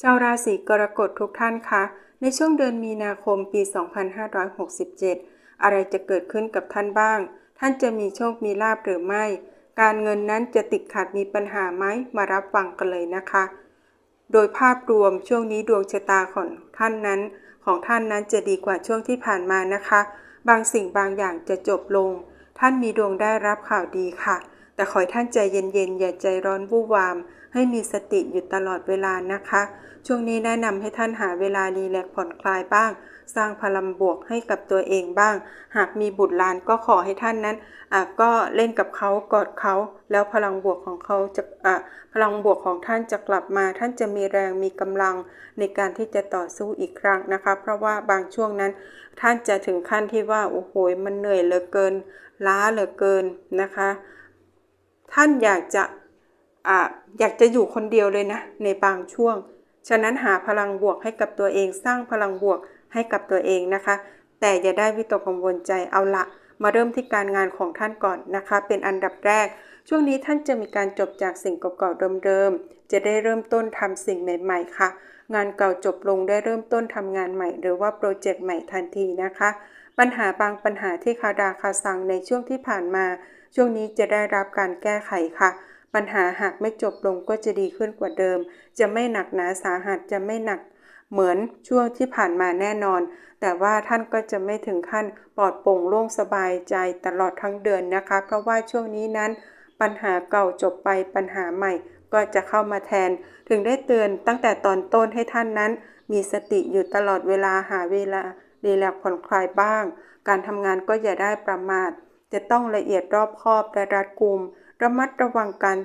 ชาวราศีกรกฎทุกท่านคะ ในช่วงเดือนมีนาคมปี 2567 อะไรจะเกิดขึ้นกับท่านบ้าง ท่านจะมีโชคมีลาบหรือไม่ การเงินนั้นจะติดขัดมีปัญหาไหมมารับฟังกันเลยนะคะ โดยภาพรวมช่วงนี้ดวงชะตาของท่านนั้น ของท่านนั้นจะดีกว่าช่วงที่ผ่านมานะคะ บางสิ่งบางอย่างจะจบลง ท่านมีดวงได้รับข่าวดีค่ะ แต่ขอให้ท่านใจเย็นๆอย่าใจร้อนวู่วาม ให้มีสติอยู่ตลอดเวลานะคะ ช่วงนี้แนะนำให้ท่านหาเวลารีแลกผ่อนคลายบ้าง สร้างพลังบวกให้กับตัวเองบ้าง หากมีบุตรลานก็ขอให้ท่านนั้นก็เล่นกับเขากอดเขา แล้วพลังบวกของเขาจะะพลังบวกของท่านจะกลับมา ท่านจะมีแรงมีกำลังในการที่จะต่อสู้อีกครั้งนะคะ เพราะว่าบางช่วงนั้น ท่านจะถึงขั้นที่ว่าโอ้โหมันเหนื่อยเหลือเกิน ล้าเหลือเกินนะคะ ท่านอยากจะ ออยากจะอยู่คนเดียวเลยนะ ในบางช่วง ฉะนั้นหาพลังบวกให้กับตัวเองสร้างพลังบวกให้กับตัวเองนะคะ แต่อย่าได้วิตกกังวลใจเอาละมาเริ่มที่การงานของท่านก่อนนะคะ เป็นอันดับแรก ช่วงนี้ท่านจะมีการจบจากสิ่งเก่าๆเดิมๆจะได้เริ่มต้นทำสิ่งใหม่ ๆ ค่ะ งานเก่าจบลงได้เริ่มต้นทำงานใหม่ หรือว่าโปรเจกต์ใหม่ทันทีนะคะ ปัญหาบางปัญหาที่คาราคาซังในช่วงที่ผ่านมา ช่วงนี้จะได้รับการแก้ไขค่ะ ปัญหาหากไม่จบลงก็จะดีขึ้นกว่าเดิม จะไม่หนักหนาสาหัสจะไม่หนักเหมือนช่วงที่ผ่านมาแน่นอน แต่ว่าท่านก็จะไม่ถึงขั้นปลอดโปร่งโล่งสบายใจตลอดทั้งเดือนนะคะ เพราะว่าช่วงนี้นั้น ปัญหาเก่าจบไปปัญหาใหม่ ก็จะเข้ามาแทน ถึงได้เตือนตั้งแต่ตอนต้นให้ท่านนั้น มีสติอยู่ตลอดเวลาหาเวลารีแลกผ่อนคลายบ้าง การทำงานก็อย่าได้ประมาท จะต้องละเอียดรอบคอบและรัดกุม ระมัดระวังการ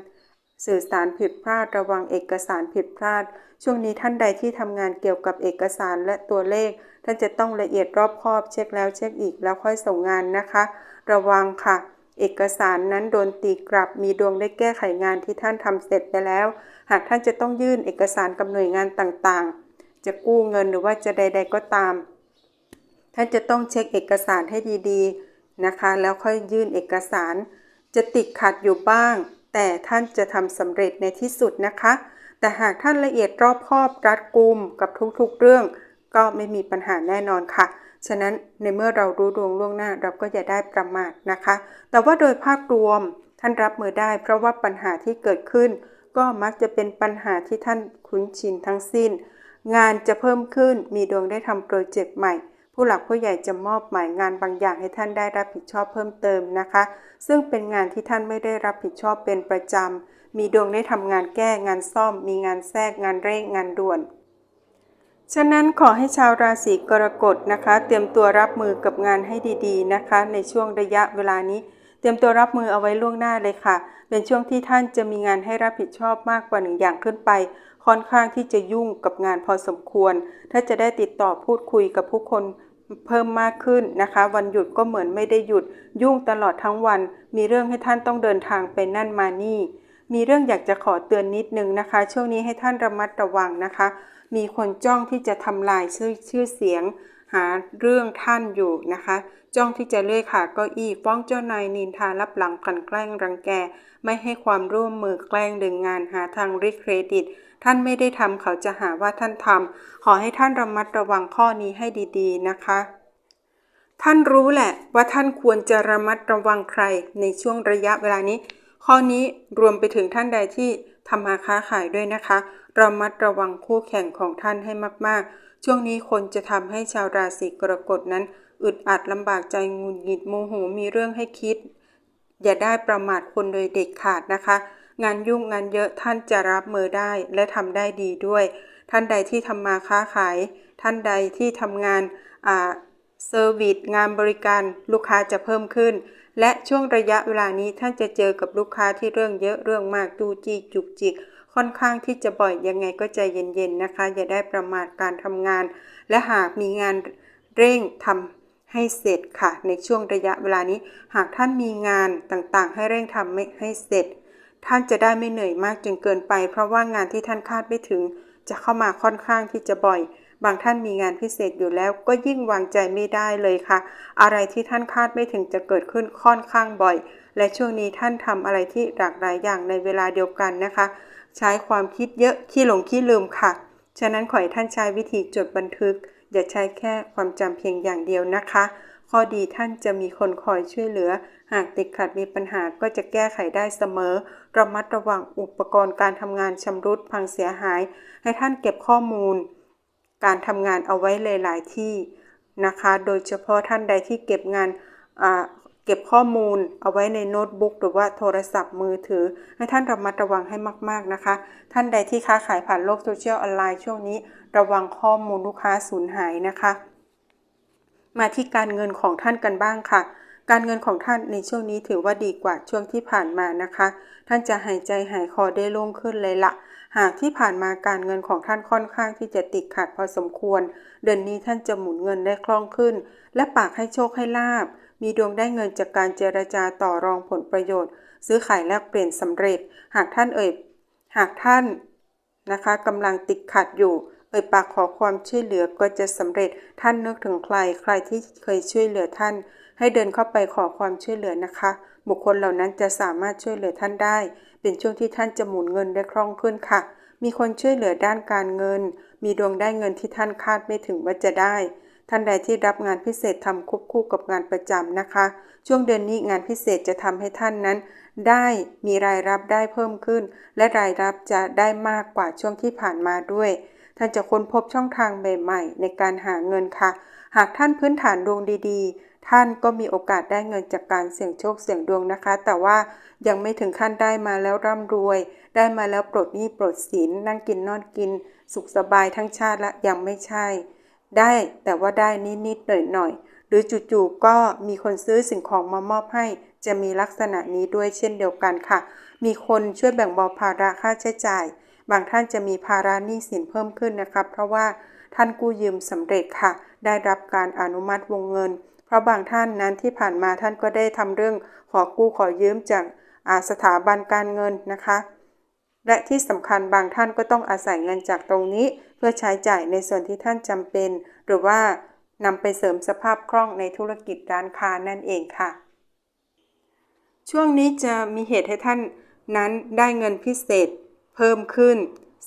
สื่อสารผิดพลาด ระวังเอกสารผิดพลาด ช่วงนี้ท่านใดที่ทำงานเกี่ยวกับเอกสารและตัวเลข ท่านจะต้องละเอียดรอบคอบเช็คแล้วเช็คอีกแล้วค่อยส่งงานนะคะ ระวังค่ะ เอกสารนั้นโดนตีกลับ มีดวงได้แก้ไขงานที่ท่านทำเสร็จไปแล้ว หากท่านจะต้องยื่นเอกสารกับหน่วยงานต่างๆ จะกู้เงินหรือว่าจะใด ๆก็ตาม ท่านจะต้องเช็คเอกสารให้ดีๆนะคะ แล้วค่อยยื่นเอกสาร จะติดขัดอยู่บ้าง แต่ท่านจะทำสำเร็จในที่สุดนะคะ แต่หากท่านละเอียดรอบคอบรัดกุมกับทุกๆเรื่อง ก็ไม่มีปัญหาแน่นอนค่ะ ฉะนั้นในเมื่อเรารู้ดวงล่วงหน้าเราก็อย่าได้ประมาทนะคะ แต่ว่าโดยภาพรวมท่านรับมือได้ เพราะว่าปัญหาที่เกิดขึ้น ก็มักจะเป็นปัญหาที่ท่านคุ้นชินทั้งสิ้น งานจะเพิ่มขึ้นมีดวงได้ทำโปรเจกต์ใหม่ ผู้หลักผู้ใหญ่จะมอบหมายงานบางอย่างให้ท่านได้รับผิดชอบเพิ่มเติมนะคะ ซึ่งเป็นงานที่ท่านไม่ได้รับผิดชอบเป็นประจำ มีดวงได้ทำงานแก้งานซ่อม มีงานแทรกงานเร่งงานด่วน ฉะนั้นขอให้ชาวราศีกรกฎนะคะ เตรียมตัวรับมือกับงานให้ดีๆนะคะ ในช่วงระยะเวลานี้เตรียมตัวรับมือเอาไว้ล่วงหน้าเลยค่ะ เป็นช่วงที่ท่านจะมีงานให้รับผิดชอบมากกว่าหนึ่งอย่างขึ้นไป ค่อนข้างที่จะยุ่งกับงานพอสมควร ถ้าจะได้ติดต่อพูดคุยกับผู้คน เพิ่มมากขึ้นนะคะ วันหยุดก็เหมือนไม่ได้หยุด ยุ่งตลอดทั้งวัน มีเรื่องให้ท่านต้องเดินทางไปนั่นมานี่ มีเรื่องอยากจะขอเตือนนิดนึงนะคะ ช่วงนี้ให้ท่านระมัดระวังนะคะ มีคนจ้องที่จะทำลายชื่อชื่อเสียง หาเรื่องท่านอยู่นะคะ จ้องที่จะเลื่อยขาเก้าอี้ฟ้องเจ้านายนินทารับหลังกลันแกล้งรังแก ไม่ให้ความร่วมมือแกล้งดึงงานหาทางริเครดิต ท่านไม่ได้ทำเขาจะหาว่าท่านทำขอให้ท่านระมัดระวังข้อนี้ให้ดีๆนะคะ ท่านรู้แหละว่าท่านควรจะระมัดระวังใครในช่วงระยะเวลานี้ ข้อนี้รวมไปถึงท่านใดที่ทำมาค้าขายด้วยนะคะระมัดระวังคู่แข่งของท่านให้มากๆ ช่วงนี้คนจะทำให้ชาวราศีกรกฎนั้น อึดอัดลำบากใจงุนหงิดโมโหมีเรื่องให้คิด อย่าได้ประมาทคนโดยเด็ดขาดนะคะ งานยุ่งงานเยอะท่านจะรับมือได้และทำได้ดีด้วย ท่านใดที่ทำมาค้าขาย ท่านใดที่ทำงานอ่าเซอร์วิสงานบริการลูกค้าจะเพิ่มขึ้น และช่วงระยะเวลานี้ท่านจะเจอกับลูกค้าที่เรื่องเยอะเรื่องมากจูจีจุกจิกค่อนข้างที่จะบ่อยยังไงก็ใจเย็นๆนะคะ อย่าได้ประมาทการทำงาน และหากมีงานเร่งทำให้เสร็จค่ะ ในช่วงระยะเวลานี้ หากท่านมีงานต่างๆ ให้เร่งทำให้เสร็จ ท่านจะได้ไม่เหนื่อยมากจนเกินไป เพราะว่างานที่ท่านคาดไม่ถึง จะเข้ามาค่อนข้างที่จะบ่อย บางท่านมีงานพิเศษอยู่แล้ว ก็ยิ่งวางใจไม่ได้เลยค่ะ อะไรที่ท่านคาดไม่ถึงจะเกิดขึ้นค่อนข้างบ่อย และช่วงนี้ท่านทำอะไรที่หลากหลายอย่างในเวลาเดียวกันนะคะ ใช้ความคิดเยอะขี้หลงขี้ลืมค่ะ ฉะนั้นขอให้ท่านใช้วิธีจดบันทึก อย่าใช้แค่ความจำเพียงอย่างเดียวนะคะ ข้อดีท่านจะมีคนคอยช่วยเหลือ หากติดขัดมีปัญหาก็จะแก้ไขได้เสมอ ระมัดระวังอุปกรณ์การทำงานชำรุดพังเสียหาย ให้ท่านเก็บข้อมูล การทำงานเอาไว้หลาย ๆ ที่นะคะ โดยเฉพาะท่านใดที่เก็บงานเก็บข้อมูลเอาไว้ในโน้ตบุ๊กหรือว่าโทรศัพท์มือถือ ให้ท่านระมัดระวังให้มาก ๆ นะคะ ท่านใดที่ค้าขายผ่านโลกโซเชียลออนไลน์ช่วงนี้ ระวังข้อมูลลูกค้าสูญหายนะคะ มาที่การเงินของท่านกันบ้างค่ะ การเงินของท่านในช่วงนี้ถือว่าดีกว่าช่วงที่ผ่านมานะคะ ท่านจะหายใจหายคอได้โล่งขึ้นเลยละหากที่ผ่านมาการเงินของท่านค่อนข้างที่จะติดขัดพอสมควร เดือนนี้ท่านจะหมุนเงินได้คล่องขึ้น และปากให้โชคให้ลาบ มีดวงได้เงินจากการเจรจาต่อรองผลประโยชน์ ซื้อขายแลกเปลี่ยนสำเร็จ หากท่านเอ่ยหากท่านนะคะกำลังติดขัดอยู่ ยปากขอความช่วยเหลือก็จะสำเร็จท่านนึกถึงใคร ใครที่เคยช่วยเหลือท่าน ให้เดินเข้าไปขอความช่วยเหลือนะคะ บุคคลเหล่านั้นจะสามารถช่วยเหลือท่านได้ เป็นช่วงที่ท่านจะหมุนเงินได้คล่องขึ้นค่ะ มีคนช่วยเหลือด้านการเงิน มีดวงได้เงินที่ท่านคาดไม่ถึงว่าจะได้ท่านใดที่รับงานพิเศษทำควบคู่กับงานประจำนะคะ ช่วงเดือนนี้งานพิเศษจะทำให้ท่านนั้น ได้มีรายรับได้เพิ่มขึ้น และรายรับจะได้มากกว่าช่วงที่ผ่านมาด้วย ท่านจะค้นพบช่องทางใหม่ๆ ในการหาเงินค่ะ หากท่านพื้นฐานดวงดีๆ ท่านก็มีโอกาสได้เงินจากการเสี่ยงโชคเสี่ยงดวงนะคะ แต่ว่ายังไม่ถึงขั้นได้มาแล้วร่ำรวย ได้มาแล้วปลดหนี้ปลดสินนั่งกินนอนกิน สุขสบายทั้งชาติละยังไม่ใช่ ได้แต่ว่าได้นิดๆหน่อยๆหรือจู่ๆก็มีคนซื้อสิ่งของมามอบให้จะมีลักษณะนี้ด้วยเช่นเดียวกันค่ะ มีคนช่วยแบ่งเบาภาระค่าใช้จ่าย บางท่านจะมีภาระหนี้สินเพิ่มขึ้นนะครับเพราะว่าท่านกู้ยืมสำเร็จค่ะ ได้รับการอนุมัติวงเงิน เพราะบางท่านนั้นที่ผ่านมาท่านก็ได้ทำเรื่องขอกู้ขอยืมจากาสถาบันการเงินนะคะ และที่สำคัญบางท่านก็ต้องอาศัยเงินจากตรงนี้ เพื่อใช้จ่ายในส่วนที่ท่านจำเป็น หรือว่านำไปเสริมสภาพคล่องในธุรกิจร้านค้านั่นเองค่ะ ช่วงนี้จะมีเหตุให้ท่านนั้นได้เงินพิเศษ เพิ่มขึ้น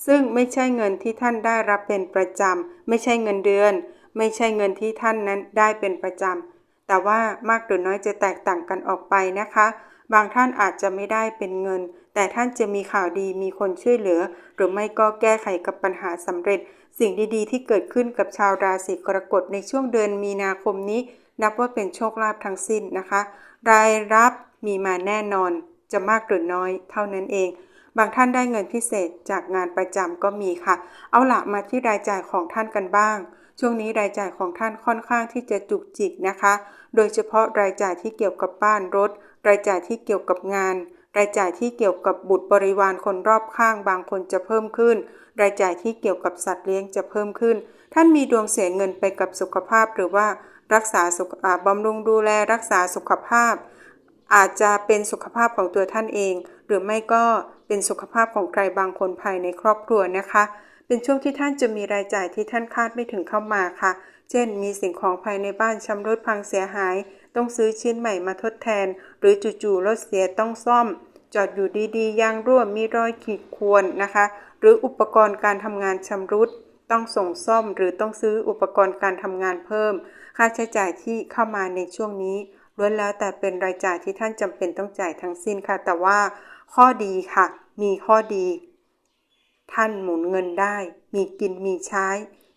ซึ่งไม่ใช่เงินที่ท่านได้รับเป็นประจำ ไม่ใช่เงินเดือน ไม่ใช่เงินที่ท่านนั้นได้เป็นประจำ แต่ว่ามากหรือน้อยจะแตกต่างกันออกไปนะคะ บางท่านอาจจะไม่ได้เป็นเงิน แต่ท่านจะมีข่าวดีมีคนช่วยเหลือ หรือไม่ก็แก้ไขกับปัญหาสำเร็จ สิ่งดีๆ ที่เกิดขึ้นกับชาวราศีกรกฎในช่วงเดือนมีนาคมนี้ นับว่าเป็นโชคลาภทั้งสิ้นนะคะ รายรับมีมาแน่นอนจะมากหรือน้อยเท่านั้นเอง บางท่านได้เงินพิเศษจากงานประจำก็มีค่ะ เอาละมาที่รายจ่ายของท่านกันบ้าง ช่วงนี้รายจ่ายของท่านค่อนข้างที่จะจุกจิกนะคะ โดยเฉพาะรายจ่ายที่เกี่ยวกับบ้านรถ รายจ่ายที่เกี่ยวกับงาน รายจ่ายที่เกี่ยวกับบุตรบริวารคนรอบข้าง บางคนจะเพิ่มขึ้น รายจ่ายที่เกี่ยวกับสัตว์เลี้ยงจะเพิ่มขึ้น ท่านมีดวงเสียเงินไปกับสุขภาพหรือว่ารักษาสุขบำรุงดูแลรักษาสุขภาพ อาจจะเป็นสุขภาพของตัวท่านเอง หรือไม่ก็ เป็นสุขภาพของใครบางคนภายในครอบครัวนะคะ เป็นช่วงที่ท่านจะมีรายจ่ายที่ท่านคาดไม่ถึงเข้ามาค่ะ เช่น มีสิ่งของภายในบ้านชำรุดพังเสียหาย ต้องซื้อชิ้นใหม่มาทดแทน หรือจู่ๆรถเสียต้องซ่อม จอดอยู่ดีๆยางรั่วมีรอยขีดข่วนนะคะ หรืออุปกรณ์การทำงานชำรุดต้องส่งซ่อมหรือต้องซื้ออุปกรณ์การทำงานเพิ่ม ค่าใช้จ่ายที่เข้ามาในช่วงนี้ล้วนแล้วแต่เป็นรายจ่ายที่ท่านจำเป็นต้องจ่ายทั้งสิ้นค่ะ แต่ว่า ข้อดีค่ะ มีข้อดี ท่านหมุนเงินได้ มีกินมีใช้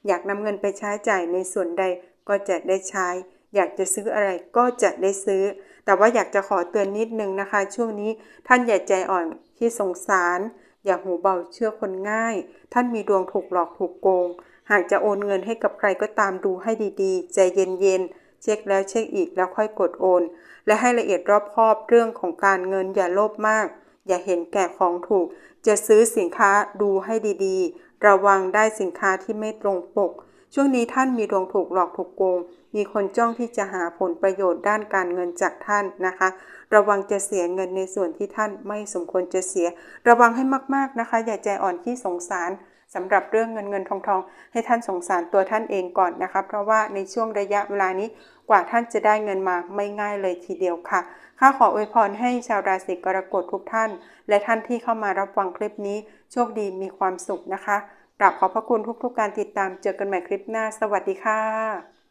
อยากนำเงินไปใช้จ่ายในส่วนใดก็จะได้ใช้ อยากจะซื้ออะไรก็จะได้ซื้อ แต่ว่าอยากจะขอเตือนนิดนึงนะคะ ช่วงนี้ท่านอย่าใจอ่อนที่สงสาร อย่าหูเบาเชื่อคนง่าย ท่านมีดวงถูกหลอกถูกโกง หากจะโอนเงินให้กับใครก็ตามดูให้ดีๆ ใจเย็นๆเช็คแล้วเช็คอีกแล้วค่อยกดโอน และให้ละเอียดรอบคอบเรื่องของการเงินอย่าโลภมาก อย่าเห็นแก่ของถูก จะซื้อสินค้าดูให้ดีๆ ระวังได้สินค้าที่ไม่ตรงปก ช่วงนี้ท่านมีดวงถูกหลอกถูกโกง มีคนจ้องที่จะหาผลประโยชน์ด้านการเงินจากท่านนะคะ ระวังจะเสียเงินในส่วนที่ท่านไม่สมควรจะเสีย ระวังให้มากๆนะคะ อย่าใจอ่อนที่สงสารสำหรับเรื่องเงินเงินทองทองให้ท่านสงสารตัวท่านเองก่อนนะคะ เพราะว่าในช่วงระยะเวลานี้ ว่าท่านจะได้เงินมาไม่ง่ายเลยทีเดียวค่ะ ข้าขออวยพรให้ชาวราศีกรกฎทุกท่าน และท่านที่เข้ามารับฟังคลิปนี้ โชคดีมีความสุขนะคะกราบขอบพระคุณทุกๆการติดตามเจอกันใหม่คลิปหน้า สวัสดีค่ะ